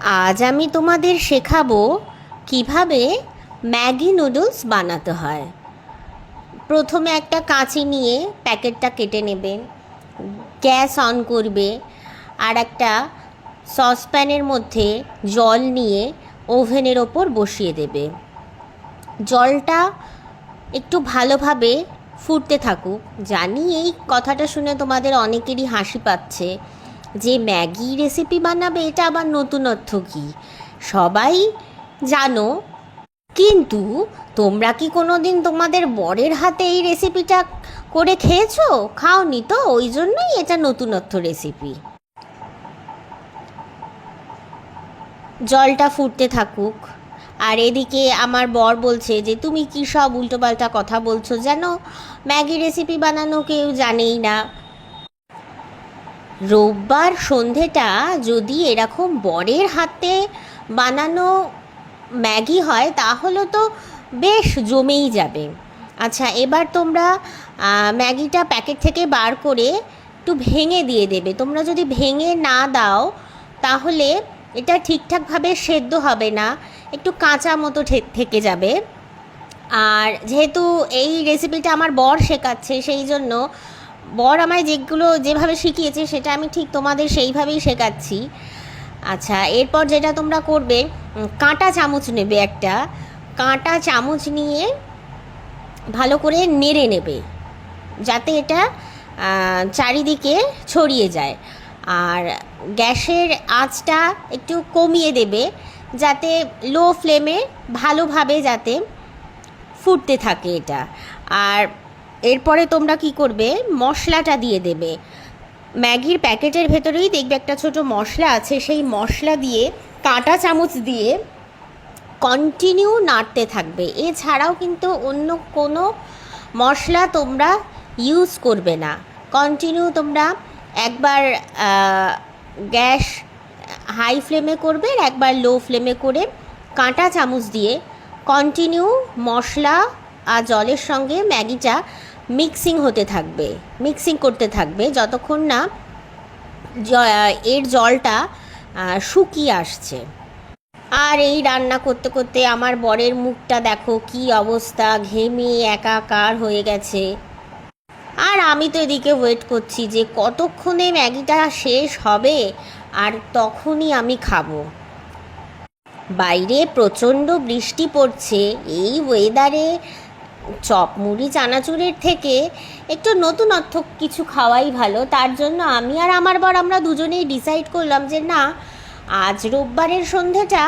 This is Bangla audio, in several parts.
আজ আমি তোমাদের শেখাবো কীভাবে ম্যাগি নুডলস বানাতে হয়। প্রথমে একটা কাঁচি নিয়ে প্যাকেটটা কেটে নেবে, গ্যাস অন করবে, আর একটা সসপ্যানের মধ্যে জল নিয়ে ওভেনের ওপর বসিয়ে দেবে। জলটা একটু ভালোভাবে ফুটতে থাকুক। জানি এই কথাটা শুনে তোমাদের অনেকেরই হাসি পাচ্ছে। যে ম্যাগি রেসিপি বানাবে, এটা আবার নতুনত্ব কী? সবাই জানো। কিন্তু তোমরা কি কোনো দিন তোমাদের বরের হাতে এই রেসিপিটা করে খেয়েছো? খাওনি তো, ওই জন্যই এটা নতুনত্ব রেসিপি জলটা ফুটতে থাকুক। আর এদিকে আমার বর বলছে যে, তুমি কী সব উল্টোপাল্টা কথা বলছো যেন ম্যাগি রেসিপি বানানো কেউ জানেই না। রোববার সন্ধেটা যদি এরকম বরের হাতে বানানো ম্যাগি হয়, তাহলে তো বেশ জমেই যাবে। আচ্ছা এবার তোমরা ম্যাগিটা প্যাকেট থেকে বার করে একটু ভেঙে দিয়ে দেবে। তোমরা যদি ভেঙে না দাও, তাহলে এটা ঠিকঠাকভাবে সেদ্ধ হবে না, একটু কাঁচা মতো থেকে যাবে। আর যেহেতু এই রেসিপিটা আমার বর শেখাচ্ছে, সেই জন্য বর আমায় যেগুলো যেভাবে শিখিয়েছে, সেটা আমি ঠিক তোমাদের সেইভাবেই শেখাচ্ছি। আচ্ছা এরপর যেটা তোমরা করবে কাঁটা চামচ নেবে একটা। কাঁটা চামচ নিয়ে ভালো করে নেড়ে নেবে, যাতে এটা চারিদিকে ছড়িয়ে যায়। আর গ্যাসের আঁচটা একটু কমিয়ে দেবে, যাতে লো ফ্লেমে ভালোভাবে যাতে ফুটতে থাকে এটা। আর এরপরে তোমরা কি করবে? মশলাটা দিয়ে দেবে। ম্যাগির প্যাকেটের ভেতরেই দেখবে একটা ছোট মশলা আছে। সেই মশলা দিয়ে কাঁটা চামচ দিয়ে কন্টিনিউ নাড়তে থাকবে। এছাড়াও কিন্তু অন্য কোনো মশলা তোমরা ইউজ করবে না। কন্টিনিউ তোমরা একবার গ্যাস হাই ফ্লেমে করবে আর একবার লো ফ্লেমে করে কাঁটা চামচ দিয়ে কন্টিনিউ মশলা আর জলের সঙ্গে ম্যাগিটা মিক্সিং হতে থাকবে, মিক্সিং করতে থাকবে যতক্ষণ না এর জলটা শুকিয়ে আসছে। আর এই রান্না করতে করতে আমার বরের মুখটা দেখো কি অবস্থা, ঘেমে একাকার হয়ে গেছে। আর আমি তো এদিকে ওয়েট করছি যে কতক্ষণে ম্যাগিটা শেষ হবে আর তখনই আমি খাব। বাইরে প্রচণ্ড বৃষ্টি পড়ছে, এই ওয়েদারে চপ মুড়ি, চানাচুরের থেকে একটু নতুনত্ব কিছু খাওয়াই ভালো। তার জন্য আমি আর আমার বর আমরা দুজনেই ডিসাইড করলাম যে না, আজ রোববারের সন্ধেটা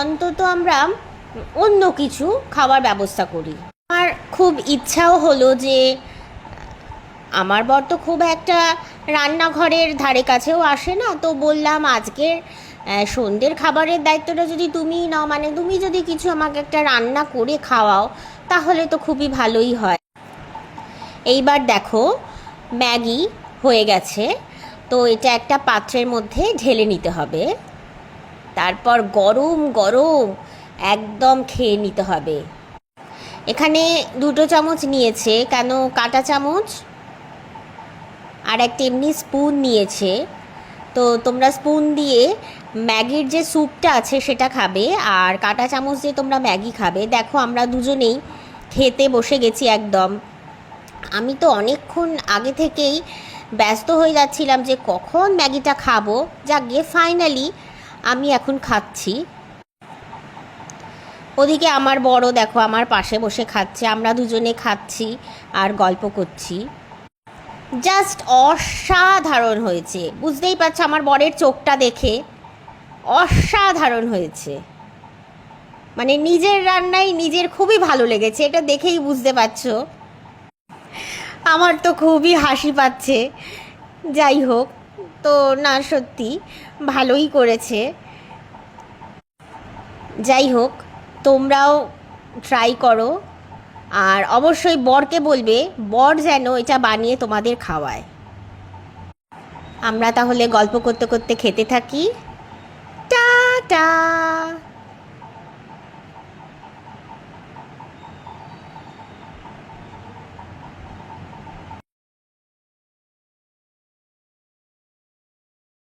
অন্তত আমরা অন্য কিছু খাওয়ার ব্যবস্থা করি। আমার খুব ইচ্ছাও হলো যে, আমার বর তো খুব একটা রান্নাঘরের ধারে কাছেও আসে না, তো বললাম আজকের সন্ধ্যের খাবারের দায়িত্বটা যদি তুমিই নাও মানে তুমি যদি কিছু আমাকে একটা রান্না করে খাওয়াও তাহলে তো খুবই ভালোই হয়। এইবার দেখো, ম্যাগি হয়ে গেছে। তো এটা একটা পাত্রের মধ্যে ঢেলে নিতে হবে। তারপর গরম গরম একদম খেয়ে নিতে হবে। এখানে দুটো চামচ নিয়েছে, কেন কাঁটা চামচ? আর একটা এমনি স্পুন নিয়েছে। তো তোমরা স্পুন দিয়ে ম্যাগির যে স্যুপটা আছে সেটা খাবে, আর কাঁটা চামচ দিয়ে তোমরা ম্যাগি খাবে। দেখো আমরা দুজনেই খেতে বসে গেছি একদম। আমি তো অনেকক্ষণ আগে থেকেই ব্যস্ত হয়ে যাচ্ছিলাম যে কখন ম্যাগিটা খাব। যা গিয়ে ফাইনালি আমি এখন খাচ্ছি। ওদিকে আমার বড় দেখো, আমার পাশে বসে খাচ্ছে, আমরা দুজনে খাচ্ছি আর গল্প করছি। জাস্ট অসাধারণ হয়েছে। বুঝতেই পারছ আমার বরের চোখটা দেখে। অসাধারণ হয়েছে। মানে নিজের রান্নাই নিজের খুবই ভালো লেগেছে, এটা দেখেই বুঝতে পারছ। আমার তো খুবই হাসি পাচ্ছে। যাই হোক, তো না, সত্যি, ভালোই করেছে। যাই হোক, তোমরাও ট্রাই করো। আর অবশ্যই বরকে বলবে, বর যেন এটা বানিয়ে তোমাদের খাওয়ায়। আমরা তাহলে গল্প করতে করতে খেতে থাকি। টা টা।